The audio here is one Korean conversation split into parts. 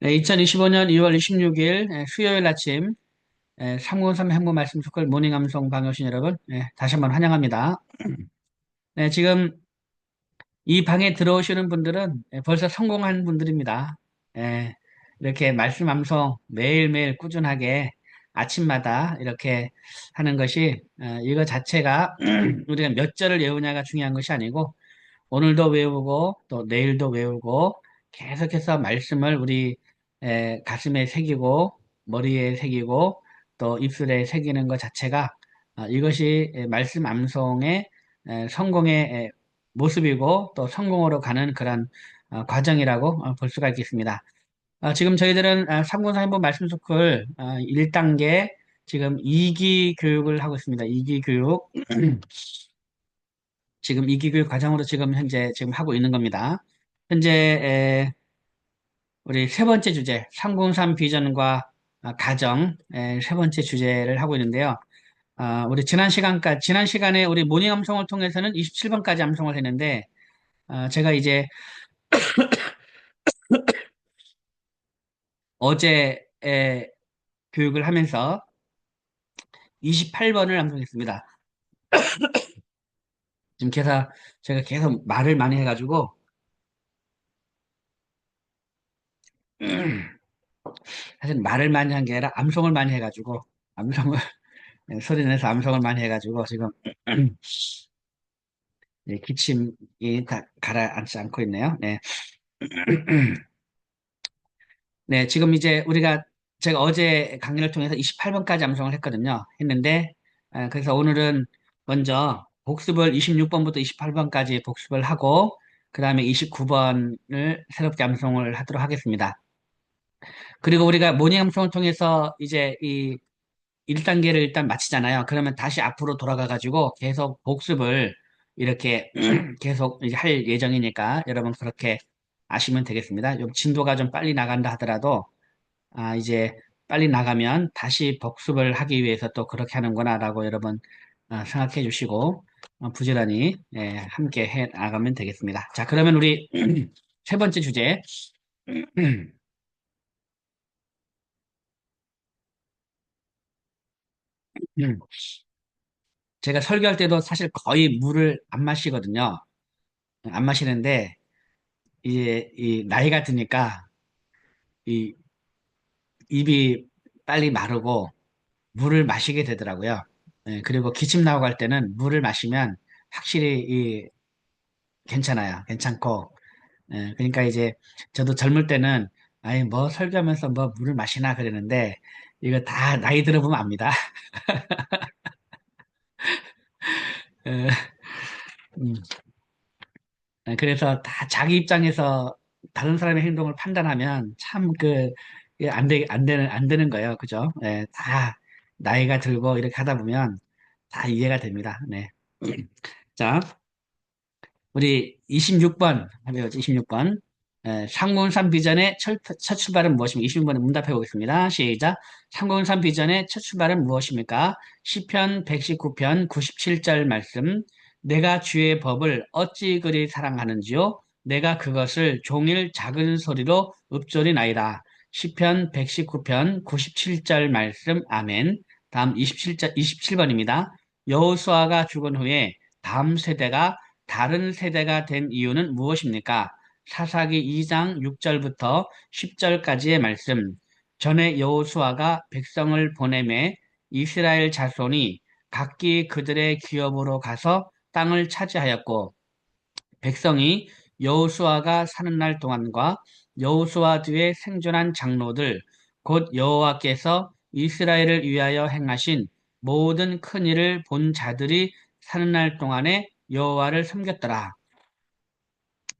네, 2025년 2월 26일 수요일 아침 303 행보 말씀 축을 모닝 암송 방여신 여러분 네, 다시 한번 환영합니다. 네, 지금 이 방에 들어오시는 분들은 예, 벌써 성공한 분들입니다. 예, 이렇게 말씀 암송 매일매일 꾸준하게 아침마다 이렇게 하는 것이 어, 이거 자체가 우리가 몇 절을 외우냐가 중요한 것이 아니고 오늘도 외우고 또 내일도 외우고 계속해서 말씀을 우리 에, 가슴에 새기고 머리에 새기고 또 입술에 새기는 것 자체가 어, 이것이 에, 말씀 암송의 에, 성공의 에, 모습이고 또 성공으로 가는 그런 어, 과정이라고 어, 볼 수가 있겠습니다. 어, 지금 저희들은 어, 304인분 말씀 스쿨 어, 1단계 지금 2기 교육을 하고 있습니다. 2기 교육. 지금 2기 교육 과정으로 지금 현재 지금 하고 있는 겁니다. 현재 에, 우리 세 번째 주제 303 비전과 아, 가정 에, 세 번째 주제를 하고 있는데요. 아, 우리 지난 시간까지 지난 시간에 우리 모닝 암송을 통해서는 27번까지 암송을 했는데 아, 제가 이제 어제 에, 교육을 하면서 28번을 암송했습니다. 지금 계속 제가 계속 말을 많이 해가지고 사실 말을 많이 한 게 아니라 암송을 많이 해가지고 암송을 네, 소리 내서 암송을 많이 해가지고 지금 네, 기침이 다 가라앉지 않고 있네요. 네. 네, 지금 이제 우리가 제가 어제 강의를 통해서 28번까지 암송을 했거든요. 했는데 아, 그래서 오늘은 먼저 복습을 26번부터 28번까지 복습을 하고 그 다음에 29번을 새롭게 암송을 하도록 하겠습니다. 그리고 우리가 모닝 암송을 통해서 이제 이 1단계를 일단 마치잖아요. 그러면 다시 앞으로 돌아가 가지고 계속 복습을 이렇게 계속 할 예정이니까 여러분 그렇게 아시면 되겠습니다. 좀 진도가 좀 빨리 나간다 하더라도 아 이제 빨리 나가면 다시 복습을 하기 위해서 또 그렇게 하는구나라고 여러분 아, 생각해 주시고 어, 부지런히 예, 함께 해 나가면 되겠습니다. 자, 그러면 우리 세 번째 주제 제가 설교할 때도 사실 거의 물을 안 마시거든요. 안 마시는데 이제 이 나이가 드니까 이 입이 빨리 마르고 물을 마시게 되더라고요. 예, 그리고 기침 나오고 할 때는 물을 마시면 확실히 이 괜찮아요. 괜찮고 예, 그러니까 이제 저도 젊을 때는 아니 뭐 설교하면서 뭐 물을 마시나 그랬는데 이거 다 나이 들어보면 압니다. 예, 음, 예, 그래서 다 자기 입장에서 다른 사람의 행동을 판단하면 참 그, 예, 안 되, 안 되는, 안 되는 거예요. 그죠? 예, 다 나이가 들고 이렇게 하다 보면 다 이해가 됩니다. 네. 자, 우리 26번, 해보죠. 26번. 에, 상공산 비전의 첫, 첫 출발은 무엇입니까? 26번에 문답해 보겠습니다. 시작. 상공산 비전의 첫 출발은 무엇입니까? 시편 119편 97절 말씀. 내가 주의 법을 어찌 그리 사랑하는지요? 내가 그것을 종일 작은 소리로 읊조리나이다. 시편 119편 97절 말씀. 아멘. 다음 27절, 27번입니다. 여호수아가 죽은 후에 다음 세대가 다른 세대가 된 이유는 무엇입니까? 사사기 2장 6절부터 10절까지의 말씀. 전에 여호수아가 백성을 보내매 이스라엘 자손이 각기 그들의 기업으로 가서 땅을 차지하였고 백성이 여호수아가 사는 날 동안과 여호수아 뒤에 생존한 장로들 곧 여호와께서 이스라엘을 위하여 행하신 모든 큰 일을 본 자들이 사는 날 동안에 여호와를 섬겼더라.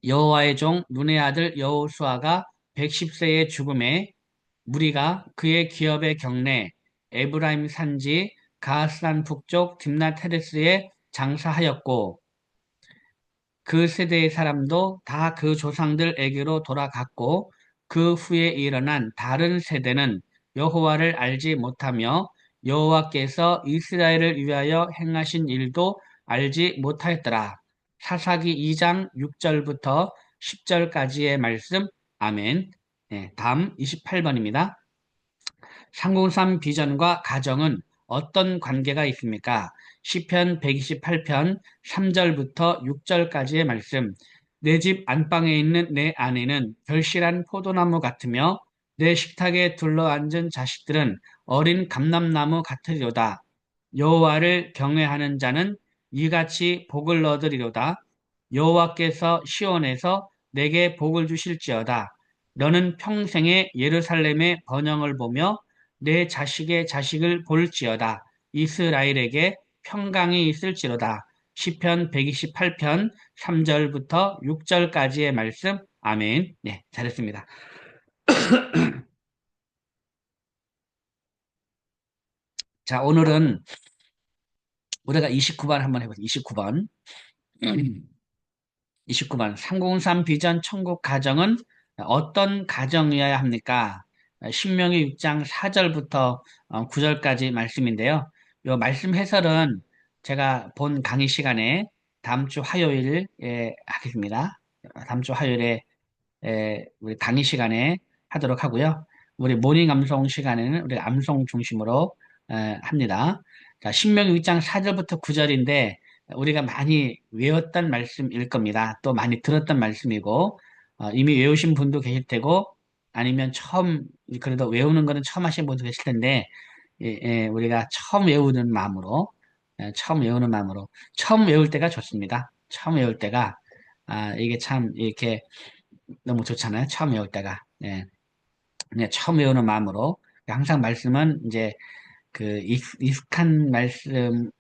여호와의 종 눈의 아들 여호수아가 110세의 죽음에 무리가 그의 기업의 경내 에브라임 산지 가스산 북쪽 딥낫 헤레스에 장사하였고 그 세대의 사람도 다 그 조상들에게로 돌아갔고 그 후에 일어난 다른 세대는 여호와를 알지 못하며 여호와께서 이스라엘을 위하여 행하신 일도 알지 못하였더라. 사사기 2장 6절부터 10절까지의 말씀. 아멘. 예, 다음 28번입니다. 상공삼 비전과 가정은 어떤 관계가 있습니까? 시편 128편 3절부터 6절까지의 말씀. 내 집 안방에 있는 내 아내는 결실한 포도나무 같으며 내 식탁에 둘러앉은 자식들은 어린 감람나무 같으리로다. 여호와를 경외하는 자는 이같이 복을 얻으리로다. 여호와께서 시온에서 내게 복을 주실지어다. 너는 평생에 예루살렘의 번영을 보며 내 자식의 자식을 볼지어다. 이스라엘에게 평강이 있을지로다. 시편 128편 3절부터 6절까지의 말씀. 아멘. 네, 잘했습니다. 자, 오늘은 우리가 29번 한번 해보죠. 29번. 29번. 303 비전 천국 가정은 어떤 가정이어야 합니까? 신명기 6장 4절부터 9절까지 말씀인데요. 이 말씀 해설은 제가 본 강의 시간에 다음 주 화요일에 하겠습니다. 다음 주 화요일에 우리 강의 시간에 하도록 하고요. 우리 모닝 암송 시간에는 우리 암송 중심으로 합니다. 자, 신명기 6장 4절부터 9절인데 우리가 많이 외웠던 말씀일 겁니다. 또 많이 들었던 말씀이고 어, 이미 외우신 분도 계실 테고 아니면 처음 그래도 외우는 거는 처음 하신 분도 계실 텐데 예, 예, 우리가 처음 외우는 마음으로 예, 처음 외우는 마음으로 처음 외울 때가 좋습니다. 처음 외울 때가 아, 이게 참 이렇게 너무 좋잖아요. 처음 외울 때가 예. 네, 처음 외우는 마음으로 항상 말씀은 이제 그 익숙한 말씀이라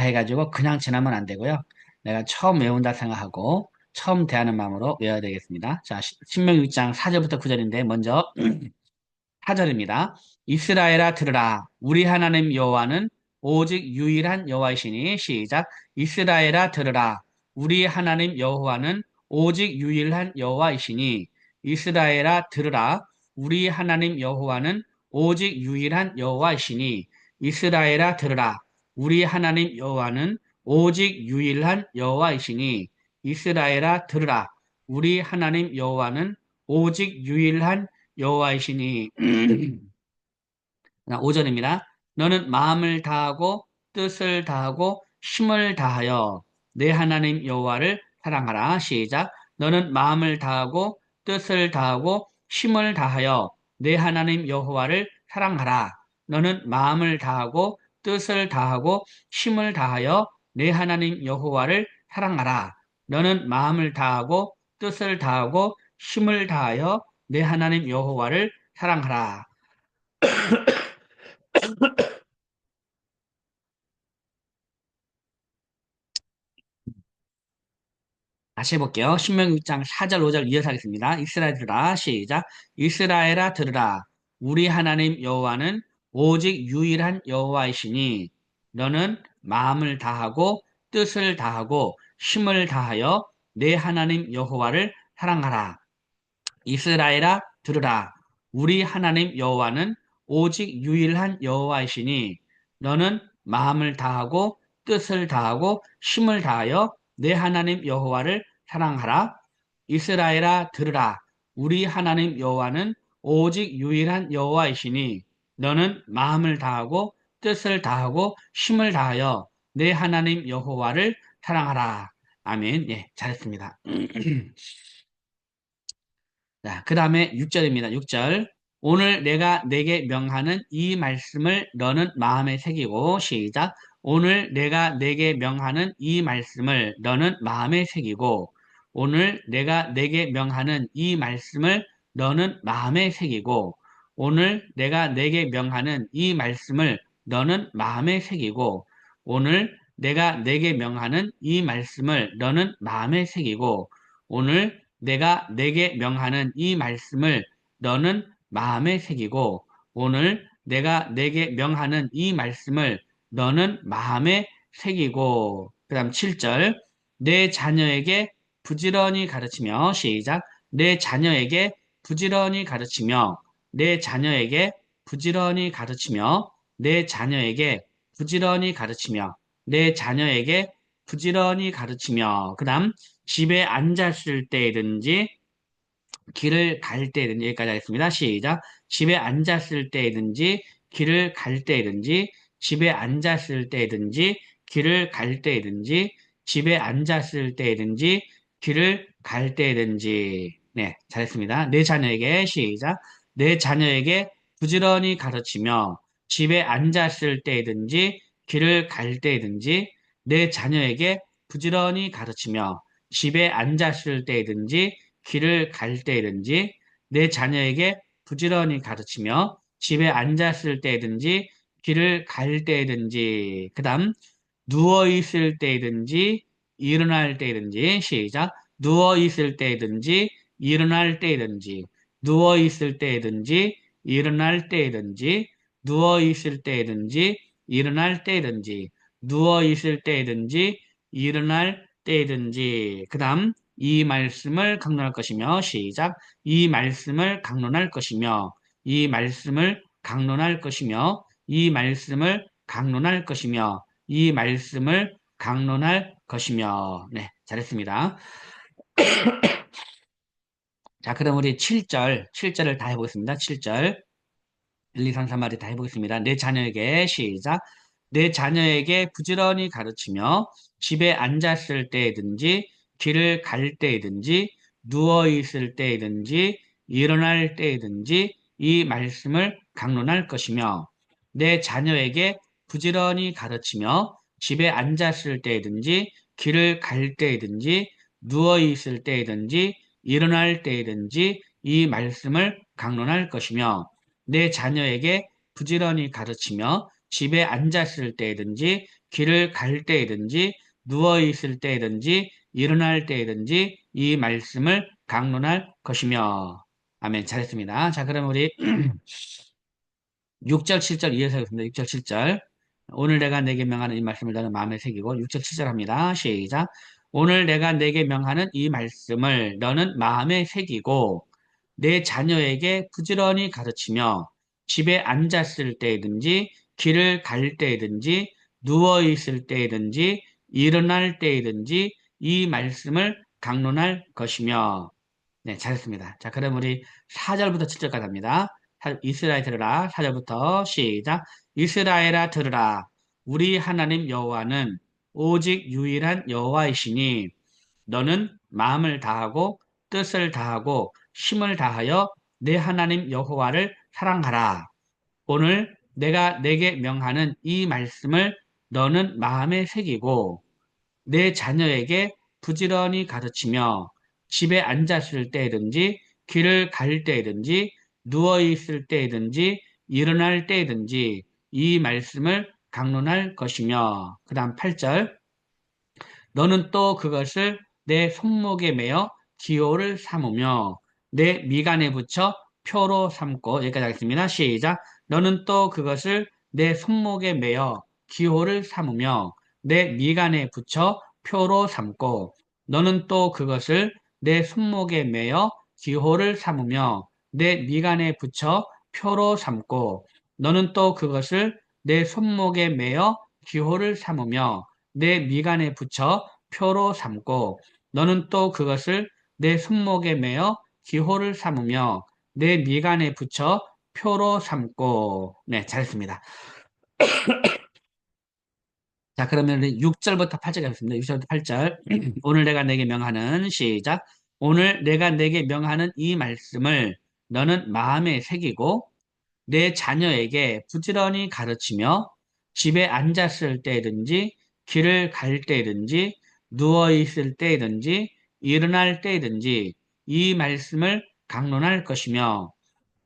해가지고 그냥 지나면 안 되고요. 내가 처음 외운다 생각하고 처음 대하는 마음으로 외워야 되겠습니다. 자, 신명기 6장 4절부터 9절인데 먼저 4절입니다. 이스라엘아 들으라 우리 하나님 여호와는 오직 유일한 여호와이시니 시작 이스라엘아 들으라 우리 하나님 여호와는 오직 유일한 여호와이시니 이스라엘아 들으라 우리 하나님 여호와는 오직 유일한 여호와이시니 이스라엘아 들으라 우리 하나님 여호와는 오직 유일한 여호와이시니 이스라엘아 들으라 우리 하나님 여호와는 오직 유일한 여호와이시니 5절입니다. 너는 마음을 다하고 뜻을 다하고 힘을 다하여 내 하나님 여호와를 사랑하라. 시작. 너는 마음을 다하고 뜻을 다하고 힘을 다하여 내 하나님 여호와를 사랑하라. 너는 마음을 다하고 뜻을 다하고 힘을 다하여 내 하나님 여호와를 사랑하라. 너는 마음을 다하고 뜻을 다하고 힘을 다하여 내 하나님 여호와를 사랑하라. 다시 해볼게요. 신명기 6장 4절 5절 이어서 하겠습니다. 이스라엘 들으라 시작 이스라엘아 들으라 우리 하나님 여호와는 오직 유일한 여호와이시니 너는 마음을 다하고 뜻을 다하고 힘을 다하여 내 하나님 여호와를 사랑하라. 이스라엘아 들으라 우리 하나님 여호와는 오직 유일한 여호와이시니 너는 마음을 다하고 뜻을 다하고 힘을 다하여 내 하나님 여호와를 사랑하라. 이스라엘아 들으라. 우리 하나님 여호와는 오직 유일한 여호와이시니 너는 마음을 다하고 뜻을 다하고 힘을 다하여 내 하나님 여호와를 사랑하라. 아멘. 예, 잘했습니다. 자, 그 다음에 6절입니다. 6절. 오늘 내가 내게 명하는 이 말씀을 너는 마음에 새기고 시작. 오늘 내가 내게 명하는 이 말씀을 너는 마음에 새기고 오늘 내가 내게 명하는 이 말씀을 너는 마음에 새기고 오늘 내가 내게 명하는 이 말씀을 너는 마음에 새기고 오늘 내가 내게 명하는 이 말씀을 너는 마음에 새기고 오늘 내가 내게 명하는 이 말씀을 너는 마음에 새기고 오늘 내가 내게 명하는 이 말씀을 너는 마음에 새기고. 그 다음 7절 내 자녀에게 부지런히 가르치며 시작. 내 자녀에게 부지런히 가르치며 내 자녀에게 부지런히 가르치며 내 자녀에게 부지런히 가르치며 내 자녀에게 부지런히 가르치며 그 다음 집에 앉았을 때든지 길을 갈 때든지 여기까지 하겠습니다. 시작. 집에 앉았을 때든지 길을 갈 때든지 집에 앉았을 때든지 길을 갈 때든지 집에 앉았을 때든지 길을 갈 때든지 네 잘했습니다. 내 자녀에게 시작. 내 자녀에게 부지런히 가르치며 집에 앉았을 때든지 길을 갈 때든지 내 자녀에게 부지런히 가르치며 집에 앉았을 때든지 길을 갈 때든지 내 자녀에게 부지런히 가르치며 집에 앉았을 때든지 길을 갈 때든지 그 다음 누워 있을 때든지 일어날 때든지 시작. 누워 있을 때든지 일어날 때든지 누워 있을 때든지 일어날 때든지 누워 있을 때든지 일어날 때든지 누워 있을 때든지 일어날 때든지. 그 다음 이 말씀을 강론할 것이며 시작. 이 말씀을 강론할 것이며 이 말씀을 강론할 것이며 이 말씀을 강론할 것이며 이 말씀을 강론할 것이며. 네 잘했습니다 자 그럼 우리 7절 7절을 다 해보겠습니다. 7절. 1, 2, 3, 4마디 다 해보겠습니다. 내 자녀에게 시작. 내 자녀에게 부지런히 가르치며 집에 앉았을 때든지 길을 갈 때든지 누워 있을 때든지 일어날 때든지 이 말씀을 강론할 것이며 내 자녀에게 부지런히 가르치며 집에 앉았을 때든지 길을 갈 때든지 누워 있을 때든지 일어날 때든지 이 말씀을 강론할 것이며 내 자녀에게 부지런히 가르치며 집에 앉았을 때든지 길을 갈 때든지 누워 있을 때든지 일어날 때든지 이 말씀을 강론할 것이며 아멘 잘했습니다. 자 그럼 우리 6절 7절 이어서 하겠습니다. 6절 7절 오늘 내가 내게 명하는 이 말씀을 너는 마음에 새기고 6절 7절 합니다. 시작 오늘 내가 내게 명하는 이 말씀을 너는 마음에 새기고 내 자녀에게 부지런히 가르치며 집에 앉았을 때든지 길을 갈 때든지 누워 있을 때든지 일어날 때든지 이 말씀을 강론할 것이며 네 잘했습니다. 자 그럼 우리 4절부터 7절까지 합니다. 이스라엘 들으라 4절부터 시작 이스라엘아 들으라 우리 하나님 여호와는 오직 유일한 여호와이시니 너는 마음을 다하고 뜻을 다하고 힘을 다하여 내 하나님 여호와를 사랑하라. 오늘 내가 내게 명하는 이 말씀을 너는 마음에 새기고 내 자녀에게 부지런히 가르치며 집에 앉았을 때든지 길을 갈 때든지 누워 있을 때든지 일어날 때든지 이 말씀을 강론할 것이며 그 다음 8절 너는 또 그것을 내 손목에 매어 기호를 삼으며 내 미간에 붙여 표로 삼고 여기까지 하겠습니다. 시작 너는 또 그것을 내 손목에 매어 기호를 삼으며 내 미간에 붙여 표로 삼고 너는 또 그것을 내 손목에 매어 기호를 삼으며 내 미간에 붙여 표로 삼고 너는 또 그것을 내 손목에 매어 기호를 삼으며 내 미간에 붙여 표로 삼고 너는 또 그것을 내 손목에 매어 기호를 삼으며 내 미간에 붙여 표로 삼고 네 잘했습니다. 자 그러면 6절부터 8절 가겠습니다. 6절부터 8절 오늘 내가 내게 명하는 시작 오늘 내가 내게 명하는 이 말씀을 너는 마음에 새기고 내 자녀에게 부지런히 가르치며 집에 앉았을 때든지 길을 갈 때든지 누워 있을 때든지 일어날 때든지 이 말씀을 강론할 것이며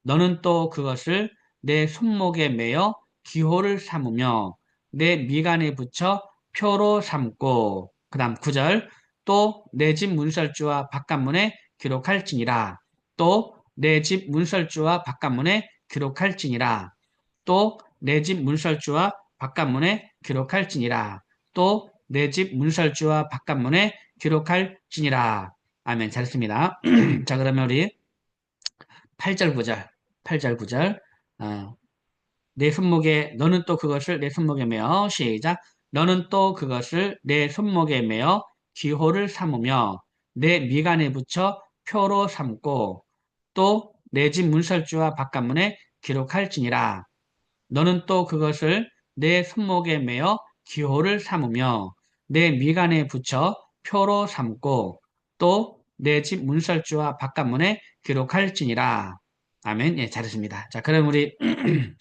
너는 또 그것을 내 손목에 매어 기호를 삼으며 내 미간에 붙여 표로 삼고 그 다음 9절 또 내 집 문설주와 바깥문에 기록할지니라. 또 내 집 문설주와 바깥문에 기록할지니라. 또 내 집 문설주와 바깥문에 기록할지니라. 또 내 집 문설주와 바깥문에 기록할지니라. 아멘. 잘했습니다. 자 그러면 우리 8절 9절 8절 9절. 어, 내 손목에 너는 또 그것을 내 손목에 매어. 시작. 너는 또 그것을 내 손목에 매어 기호를 삼으며 내 미간에 붙여 표로 삼고 또 내 집 문설주와 바깥문에 기록할지니라. 너는 또 그것을 내 손목에 매어 기호를 삼으며 내 미간에 붙여 표로 삼고 또 내 집 문설주와 바깥문에 기록할지니라. 아멘. 예, 잘했습니다. 자, 그럼 우리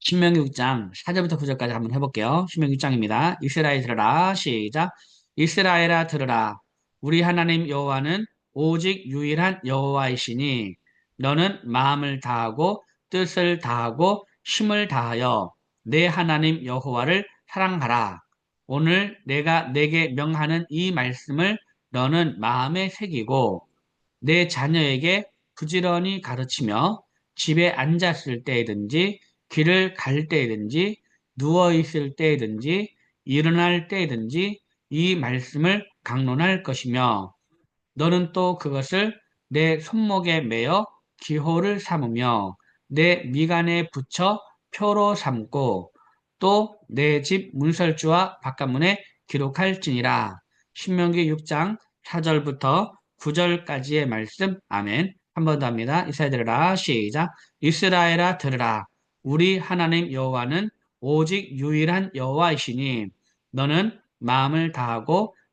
신명기 6장 4절부터 9절까지 한번 해볼게요. 신명기 6장입니다. 이스라엘 들으라 시작 이스라엘아 들으라 우리 하나님 여호와는 오직 유일한 여호와이시니 너는 마음을 다하고 뜻을 다하고 힘을 다하여 내 하나님 여호와를 사랑하라. 오늘 내가 내게 명하는 이 말씀을 너는 마음에 새기고 내 자녀에게 부지런히 가르치며 집에 앉았을 때든지 길을 갈 때든지 누워 있을 때든지 일어날 때든지 이 말씀을 강론할 것이며 너는 또 그것을 내 손목에 매어 기호를 삼으며 내 미간에 붙여 표로 삼고 또 내 집 문설주와 바깥문에 기록할지니라. 신명기 6장 4절부터 9절까지의 말씀. 아멘. 한 번 더 합니다. 이스라엘들아 시작. 이스라엘아 들으라. 우리 하나님 여호와는 오직 유일한 여호와이시니 너는 마음을 다하고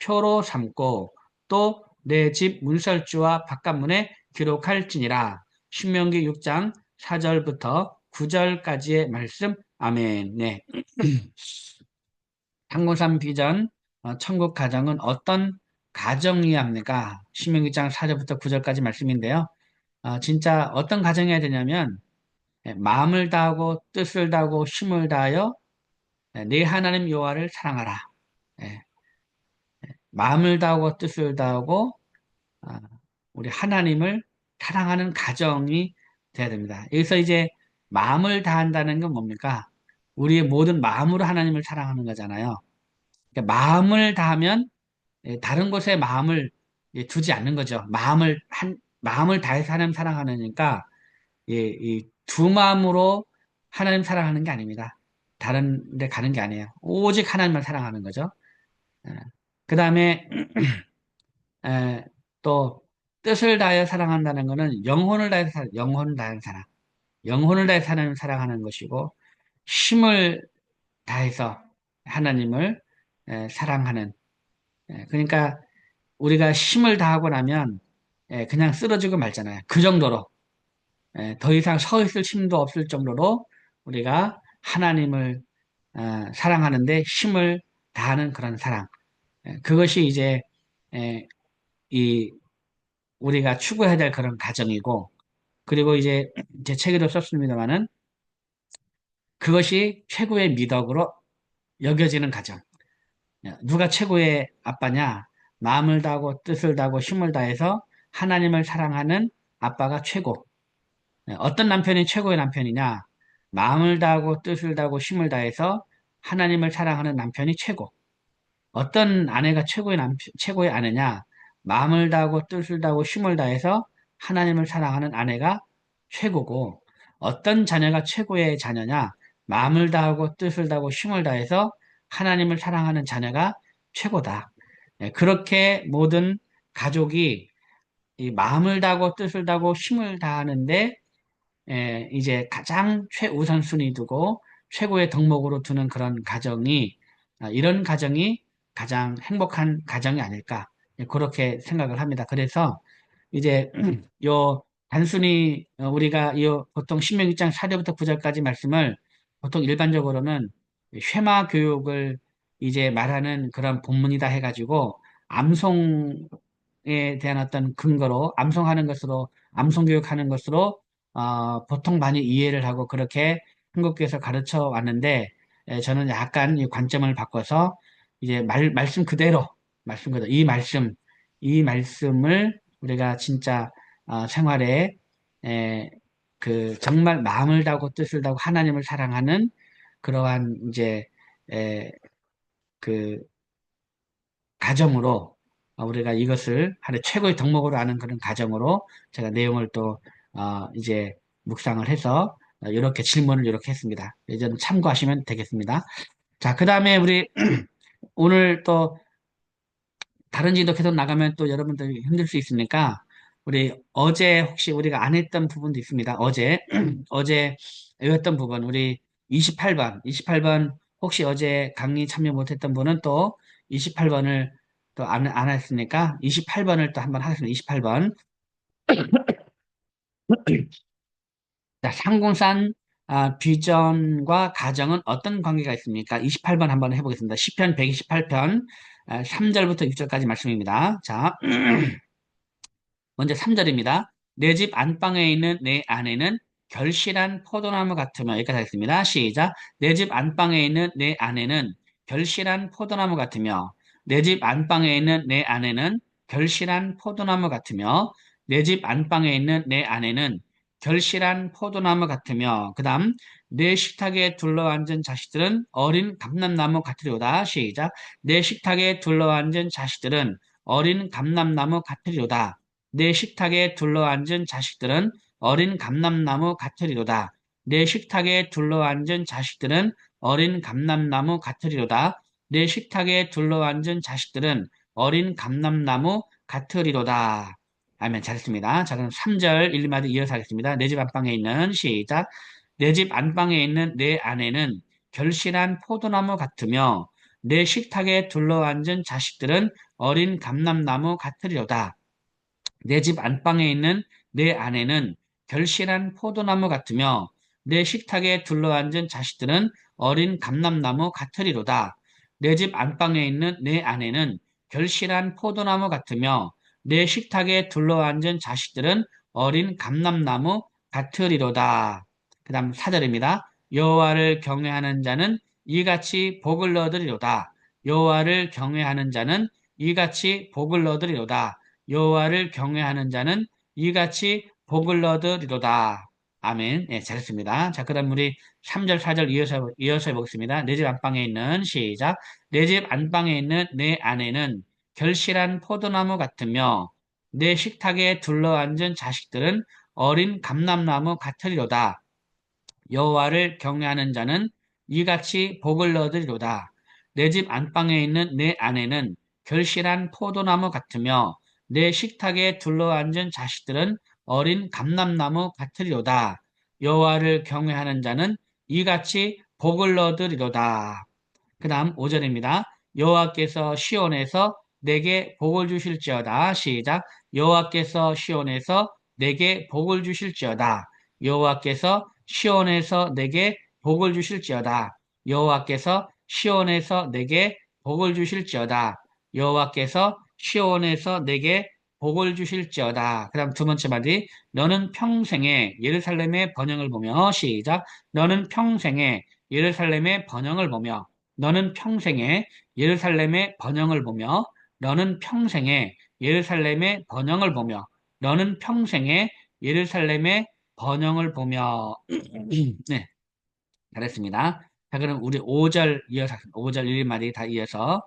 표로 삼고 또 내 집 문설주와 바깥문에 기록할지니라. 신명기 6장 4절부터 9절까지의 말씀. 아멘. 네. 항공산 비전 어, 천국 가정은 어떤 가정이어야 합니까? 신명기 6장 4절부터 9절까지 말씀인데요. 어, 진짜 어떤 가정이어야 되냐면 예, 마음을 다하고 뜻을 다하고 힘을 다하여 예, 네 하나님 여호와를 사랑하라. 예. 마음을 다하고 뜻을 다하고 아, 우리 하나님을 사랑하는 가정이 돼야 됩니다. 여기서 이제 마음을 다한다는 건 뭡니까? 우리의 모든 마음으로 하나님을 사랑하는 거잖아요. 그러니까 마음을 다하면 예, 다른 곳에 마음을 두지 않는 거죠. 마음을 한 마음을 다해서 하나님 사랑하니까 이두 마음으로 하나님 사랑하는 게 아닙니다. 다른 데 가는 게 아니에요. 오직 하나님만 사랑하는 거죠. 그 다음에 또 뜻을 다하여 사랑한다는 것은 영혼을 사랑, 영혼을 다하는 사랑, 영혼을 다해서 하나님을 사랑하는 것이고 힘을 다해서 하나님을 사랑하는 그러니까 우리가 힘을 다하고 나면 그냥 쓰러지고 말잖아요. 그 정도로 더 이상 서 있을 힘도 없을 정도로 우리가 하나님을 어, 사랑하는데 힘을 다하는 그런 사랑. 그것이 이제 이 우리가 추구해야 될 그런 가정이고 그리고 이제 제 책에도 썼습니다만은 그것이 최고의 미덕으로 여겨지는 가정. 누가 최고의 아빠냐? 마음을 다하고 뜻을 다하고 힘을 다해서 하나님을 사랑하는 아빠가 최고. 어떤 남편이 최고의 남편이냐? 마음을 다하고 뜻을 다하고 힘을 다해서 하나님을 사랑하는 남편이 최고. 어떤 아내가 최고의 남편, 최고의 아내냐? 마음을 다하고 뜻을 다하고 힘을 다해서 하나님을 사랑하는 아내가 최고고, 어떤 자녀가 최고의 자녀냐? 마음을 다하고 뜻을 다하고 힘을 다해서 하나님을 사랑하는 자녀가 최고다. 네, 그렇게 모든 가족이 마음을 다하고 뜻을 다하고 힘을 다하는데 에, 이제 가장 최우선순위 두고 최고의 덕목으로 두는 그런 가정이 아, 이런 가정이 가장 행복한 가정이 아닐까 그렇게 생각을 합니다. 그래서 이제 요 단순히 어, 우리가 요 보통 신명기장 4절부터 9절까지 말씀을 보통 일반적으로는 쉐마 교육을 이제 말하는 그런 본문이다 해가지고 암송에 대한 어떤 근거로 암송하는 것으로 암송 교육하는 것으로 어, 보통 많이 이해를 하고 그렇게 한국교에서 가르쳐 왔는데 에, 저는 약간 이 관점을 바꿔서 이제 말, 말씀 그대로 말씀 그대로 이 말씀 이 말씀을 우리가 진짜 어, 생활에 에, 그 정말 마음을 다하고 뜻을 다하고 하나님을 사랑하는 그러한 이제 에, 그 가정으로 어, 우리가 이것을 하나의 최고의 덕목으로 아는 그런 가정으로 제가 내용을 또 어, 이제 묵상을 해서 어, 이렇게 질문을 이렇게 했습니다. 이제 참고하시면 되겠습니다. 자, 그 다음에 우리 오늘 또 다른 지도 계속 나가면 또 여러분들이 힘들 수 있으니까 우리 어제 혹시 우리가 안 했던 부분도 있습니다. 어제 어제 외웠던 부분 우리 28번 28번 혹시 어제 강의 참여 못했던 분은 또 28번을 또 안 안 했으니까 28번을 또 한번 하겠습니다. 28번 자, 상공산 아, 비전과 가정은 어떤 관계가 있습니까? 28번 한번 해보겠습니다. 시편 128편 3절부터 6절까지 말씀입니다. 자, 먼저 3절입니다. 내 집 안방에 있는 내 아내는 결실한 포도나무 같으며 여기까지 하겠습니다. 시작. 내 집 안방에 있는 내 아내는 결실한 포도나무 같으며 내 집 안방에 있는 내 아내는 결실한 포도나무 같으며 내 집 안방에 있는 내 아내는 결실한 포도나무 같으며 그 다음 내 식탁에 둘러앉은 자식들은 어린 감람나무 같으리로다. 시작. 내 식탁에 둘러앉은 자식들은 어린 감람나무 같으리로다. 내 식탁에 둘러앉은 자식들은 어린 감람나무 같으리로다. 내 식탁에 둘러앉은 자식들은 어린 감람나무 같으리로다. 내 식탁에 둘러앉은 자식들은 어린 감람나무 같으리로다. 아멘. 잘했습니다. 자, 그럼 3절 1, 2마디 이어서 하겠습니다. 내 집 안방에 있는 시작. 내 집 안방에 있는 내 아내는 결실한 포도나무 같으며 내 식탁에 둘러앉은 자식들은 어린 감람나무 같으리로다. 내 집 안방에 있는 내 아내는 결실한 포도나무 같으며 내 식탁에 둘러앉은 자식들은 어린 감람나무 같으리로다. 내 집 안방에 있는 내 아내는 결실한 포도나무 같으며 내 식탁에 둘러앉은 자식들은 어린 감람나무 같으리로다. 그 다음 사절입니다. 여호와를 경외하는 자는 이같이 복을 얻으리로다. 여호와를 경외하는 자는 이같이 복을 얻으리로다. 여호와를 경외하는 자는 이같이 복을 얻으리로다. 아멘. 네, 잘했습니다. 자, 그 다음 우리 3절, 4절 이어서, 이어서 해보겠습니다. 내 집 안방에 있는 시작. 내 집 안방에 있는 내 아내는 결실한 포도나무 같으며 내 식탁에 둘러앉은 자식들은 어린 감람나무 같으리로다. 여호와를 경외하는 자는 이같이 복을 얻으리로다. 내 집 안방에 있는 내 아내는 결실한 포도나무 같으며 내 식탁에 둘러앉은 자식들은 어린 감람나무 같으리로다. 여호와를 경외하는 자는 이같이 복을 얻으리로다. 그 다음 5절입니다. 여호와께서 시온에서 내게 복을 주실지어다. 시작. 여호와께서 시온에서 내게 복을 주실지어다. 여호와께서 시온에서 내게 복을 주실지어다. 여호와께서 시온에서 내게 복을 주실지어다. 여호와께서 시온에서 내게 복을 주실지어다. 그 다음 두 번째 말이 너는 평생에 예루살렘의 번영을 보며 시작 너는 평생에 예루살렘의 번영을 보며 너는 평생에 예루살렘의 번영을 보며 너는 평생에 예루살렘의 번영을 보며 너는 평생에 예루살렘의 번영을 보며. 네. 잘했습니다. 자 그럼 우리 5절 이어서 5절 1마디 다 이어서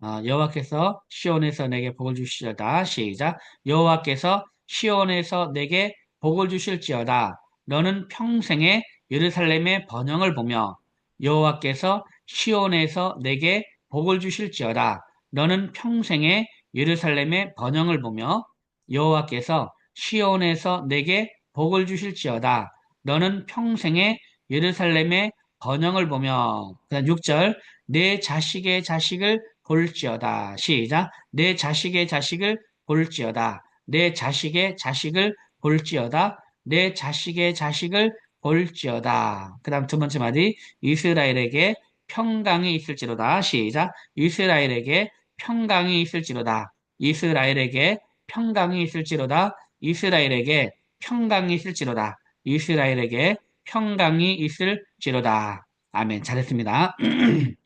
어, 여호와께서 시온에서 내게 복을 주시려다. 시작. 여호와께서 시온에서 내게 복을 주실지어다. 너는 평생에 예루살렘의 번영을 보며 여호와께서 시온에서 내게 복을 주실지어다 너는 평생에 예루살렘의 번영을 보며 여호와께서 시온에서 내게 복을 주실지어다 너는 평생에 예루살렘의 번영을 보며 6절 내 자식의 자식을 볼지어다. 시작. 내 자식의 자식을 볼지어다. 내 자식의 자식을 볼지어다. 내 자식의 자식을 볼지어다. 그 다음 두 번째 말이 이스라엘에게 평강이 있을지로다. 시작. 이스라엘에게 평강이 있을지로다. 이스라엘에게 평강이 있을지로다. 이스라엘에게 평강이 있을지로다. 이스라엘에게 평강이 있을지로다. 아멘. 잘했습니다.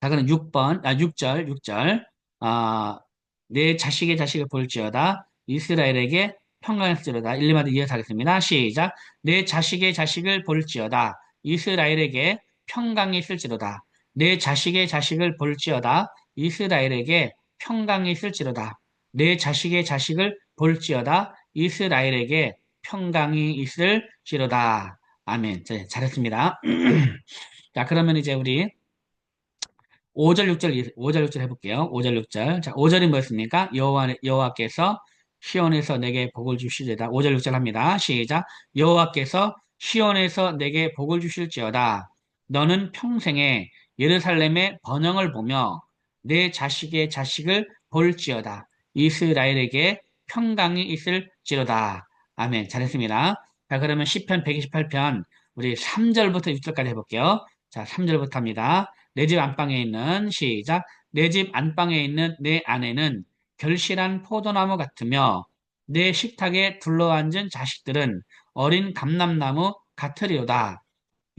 자, 그럼 6번, 아, 6절, 6절. 아, 내 자식의 자식을 볼지어다. 이스라엘에게 평강했을지로다. 1, 2마디 이어서 하겠습니다. 시작. 내 자식의 자식을 볼지어다. 이스라엘에게 평강이 있을지로다. 내 자식의 자식을 볼지어다. 이스라엘에게 평강이 있을지로다. 내 자식의 자식을 볼지어다. 이스라엘에게 평강이 있을지로다. 아멘. 네, 잘했습니다. 자, 그러면 이제 우리 5절, 6절, 5절, 6절 해볼게요. 5절, 6절. 자, 5절이 뭐였습니까? 여호와, 여호와께서 시온에서 내게 복을 주실지어다. 5절, 6절 합니다. 시작. 여호와께서 시온에서 내게 복을 주실지어다. 너는 평생에 예루살렘의 번영을 보며 내 자식의 자식을 볼지어다. 이스라엘에게 평강이 있을지로다. 아멘. 잘했습니다. 자, 그러면 10편 128편 우리 3절부터 6절까지 해볼게요. 자, 3절부터 합니다. 내 집 안방에 있는 시작. 내 집 안방에 있는 내 아내는 결실한 포도나무 같으며 내 식탁에 둘러앉은 자식들은 어린 감람나무 같으리로다.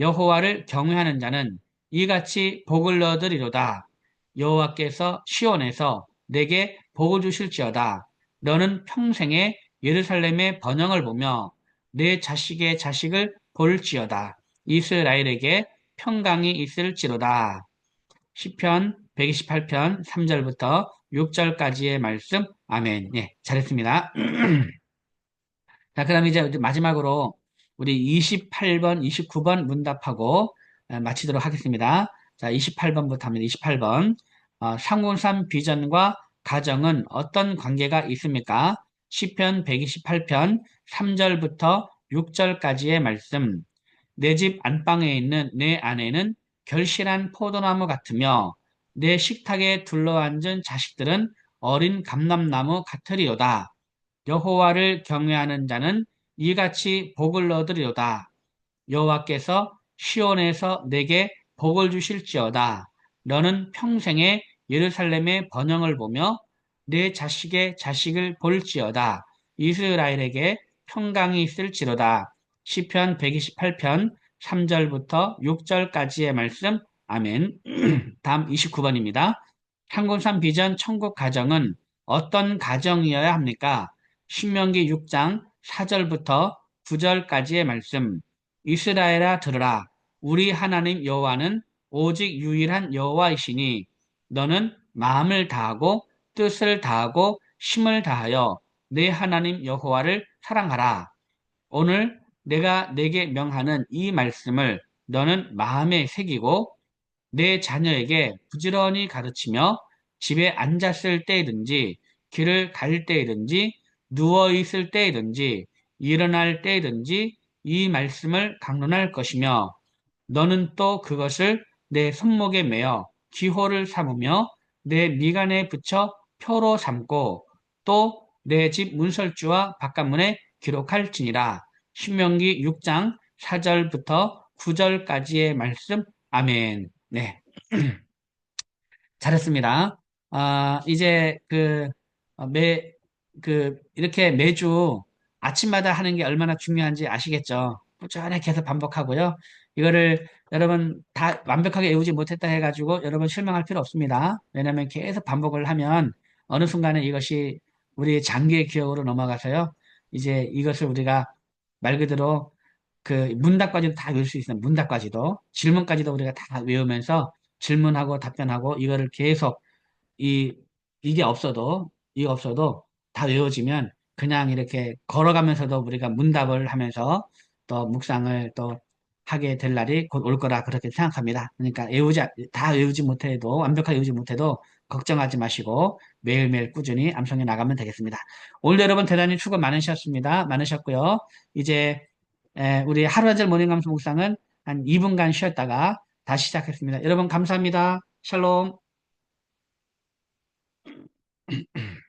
여호와를 경외하는 자는 이같이 복을 얻으리로다. 여호와께서 시온에서 내게 복을 주실지어다. 너는 평생에 예루살렘의 번영을 보며 내 자식의 자식을 볼지어다. 이스라엘에게 평강이 있을지로다. 시편 128편 3절부터 6절까지의 말씀. 아멘. 예, 잘했습니다. 자, 그럼 이제 마지막으로 우리 28번, 29번 문답하고 어, 마치도록 하겠습니다. 자, 28번부터 합니다. 28번. 어, 상훈산 비전과 가정은 어떤 관계가 있습니까? 시편 128편 3절부터 6절까지의 말씀. 내 집 안방에 있는 내 아내는 결실한 포도나무 같으며 내 식탁에 둘러앉은 자식들은 어린 감람나무 같으리로다. 여호와를 경외하는 자는 이같이 복을 얻으리로다. 여호와께서 시온에서 내게 복을 주실지어다. 너는 평생에 예루살렘의 번영을 보며 내 자식의 자식을 볼지어다. 이스라엘에게 평강이 있을지로다. 시편 128편 3절부터 6절까지의 말씀. 아멘. 다음 29번입니다. 한군산 비전 천국 가정은 어떤 가정이어야 합니까? 신명기 6장 4절부터 9절까지의 말씀. 이스라엘아 들으라. 우리 하나님 여호와는 오직 유일한 여호와이시니 너는 마음을 다하고 뜻을 다하고 힘을 다하여 내 하나님 여호와를 사랑하라. 오늘 내가 내게 명하는 이 말씀을 너는 마음에 새기고 내 자녀에게 부지런히 가르치며 집에 앉았을 때이든지 길을 갈 때이든지 누워 있을 때이든지 일어날 때이든지 이 말씀을 강론할 것이며 너는 또 그것을 내 손목에 매어 기호를 삼으며 내 미간에 붙여 표로 삼고 또 내 집 문설주와 바깥문에 기록할지니라. 신명기 6장 4절부터 9절까지의 말씀. 아멘. 네. 잘했습니다. 아, 이제 그, 어, 매, 그, 이렇게 매주 아침마다 하는 게 얼마나 중요한지 아시겠죠? 꾸준히 계속 반복하고요. 이거를 여러분 다 완벽하게 외우지 못했다 해가지고 여러분 실망할 필요 없습니다. 왜냐하면 계속 반복을 하면 어느 순간에 이것이 우리 장기의 기억으로 넘어가서요. 이제 이것을 우리가 말 그대로 그 문답까지도 다 외울 수 있어요. 문답까지도 질문까지도 우리가 다 외우면서 질문하고 답변하고 이거를 계속 이 이게 없어도 이게 없어도 다 외워지면 그냥 이렇게 걸어가면서도 우리가 문답을 하면서 또 묵상을 또 하게 될 날이 곧 올 거라 그렇게 생각합니다. 그러니까 외우지, 다 외우지 못해도, 완벽하게 외우지 못해도 걱정하지 마시고 매일매일 꾸준히 암송해 나가면 되겠습니다. 오늘 여러분 대단히 수고 많으셨습니다. 많으셨고요. 이제 우리 하루아절 모닝 감소 묵상은 한 2분간 쉬었다가 다시 시작했습니다. 여러분 감사합니다. 샬롬.